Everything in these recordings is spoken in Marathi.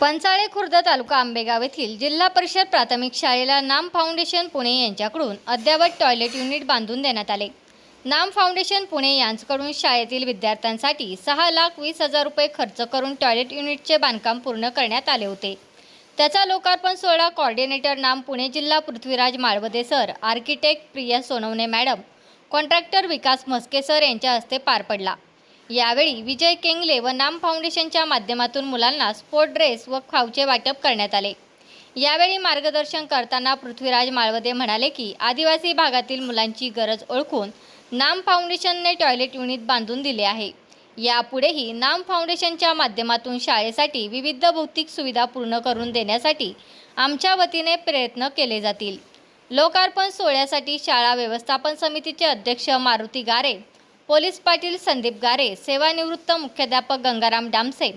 पंचाळे खुर्द तालुका आंबेगाव येथील जिल्हा परिषद प्राथमिक शाळेला नाम फाउंडेशन पुणे यांच्याकडून अद्ययावत टॉयलेट युनिट बांधून देण्यात आले. नाम फाउंडेशन पुणे यांच्याकडून शाळेतील विद्यार्थ्यांसाठी सहा लाख वीस हजार रुपये खर्च करून टॉयलेट युनिटचे बांधकाम पूर्ण करण्यात आले होते. त्याचा लोकार्पण सोहळा कॉर्डिनेटर नाम पुणे जिल्हा Prithviraj Malvade sir architect Priya Sonawane madam contractor Vikas Mhaske sir यांच्या हस्ते पार पडला. यावेळी विजय केंगले व नाम फाउंडेशनच्या माध्यमातून मुलांना स्पोर्ट ड्रेस व खाऊचे वाटप करण्यात आले. यावेळी मार्गदर्शन करताना पृथ्वीराज माळवदे म्हणाले की आदिवासी भागातील मुलांची गरज ओळखून नाम फाउंडेशनने टॉयलेट युनिट बांधून दिले आहे. यापुढेही नाम फाउंडेशनच्या माध्यमातून शाळेसाठी विविध भौतिक सुविधा पूर्ण करून देण्यासाठी आमच्या वतीने प्रयत्न केले जातील. लोकार्पण सोहळ्यासाठी शाळा व्यवस्थापन समितीचे अध्यक्ष मारुती गारे पोलीस पाटील संदीप गारे सेवानिवृत्त मुख्याध्यापक गंगाराम डामसे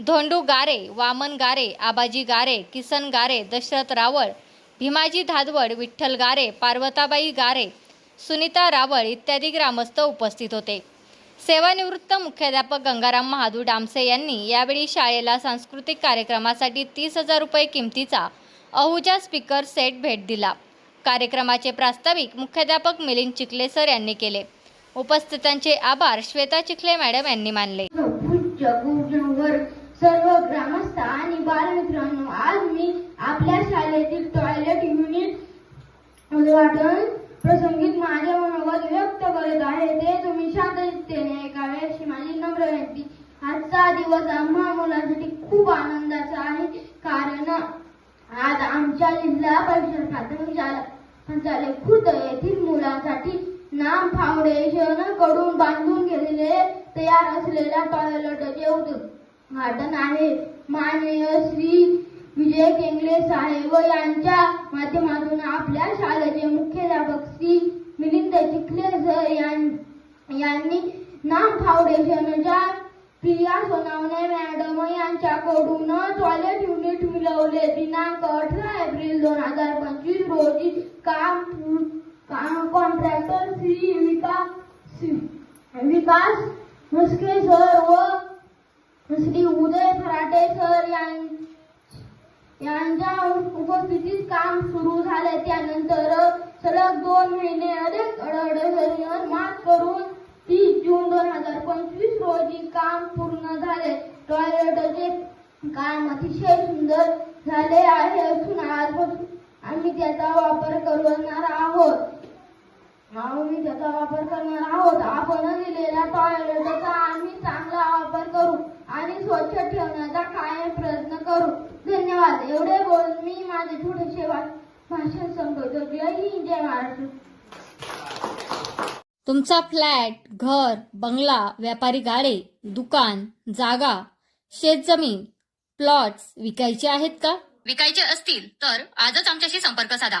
धोंडू गारे वामन गारे आबाजी गारे किसन गारे दशरथ रावळ भीमाजी धादवड विठ्ठल गारे पार्वताबाई गारे सुनीता रावळ इत्यादी ग्रामस्थ उपस्थित होते. सेवानिवृत्त मुख्याध्यापक गंगाराम महादू डामसे यांनी यावेळी शाळेला सांस्कृतिक कार्यक्रमासाठी तीस हजार रुपये किमतीचा अहुजा स्पीकर सेट भेट दिला. कार्यक्रमाचे प्रास्ताविक मुख्याध्यापक मिलिंद चिखले सर यांनी केले. उपस्थितांचे आभार श्वेता चिखले मॅडम यांनी मानले. सर्व ग्रामस्थ आणि बालमित्रांनो आज मी आपल्या शाळेतील टॉयलेट युनिट उद्घाटन प्रसंगीत माझे मनोगत व्यक्त करत आहे. ते तुम्ही शांततेने ऐकावे अशी माझी नम्र विनंती. आजचा दिवस आम्हा मुलांसाठी खूप आनंदाचा आहे. कारण आज आमच्या जिल्हा परिषद प्राथमिक शाळा पंचालय खुर्द येथील मुलांसाठी नाम फाउंडेशनकडून बांधून गेलेले तयार असलेल्या टॉयलेटचे उद्घाटन आहे. माननीय श्री विजय केंगले साहेब यांच्या माध्यमातून आपल्या शाळेचे मुख्याध्यापक श्री मिलिंद चिखले सर यां- यांनी नाम फाउंडेशनच्या प्रिया सोनावणे मॅडम यांच्याकडून टॉयलेट युनिट मिळवले. दिनांक अठरा एप्रिल दोन हजार पंचवीस रोजी काम पूर्ण का- कॉन्ट्रॅक्टर श्री विकास विकास मुस्के सर व श्री उदय फराटे सर यां- यांच्या उपस्थितीत काम सुरू झाले. त्यानंतर सलग दोन महिने अनेक अडचणीवर मात करून तीस जून दोन हजार पंचवीस रोजी काम पूर्ण झाले. टॉयलेटचे काम अतिशय सुंदर झाले आहे असून आजपासून आम्ही त्याचा वापर करणार आहोत. आम्ही त्याचा वापर करणार आहोत. आपण दिलेल्या टॉयलेटचा आम्ही चांगला वापर करू आणि स्वच्छ ठेवण्याचा कायम प्रयत्न करू. धन्यवाद. एवढे बोलून मी माझे वा- भाषण संपवतो. जय हिंद जय महाराष्ट्र. तुमचा फ्लॅट घर बंगला व्यापारी गाडे दुकान जागा शेतजमीन प्लॉट्स विकायचे आहेत का? विकायचे असतील तर आजच आमच्याशी संपर्क साधा.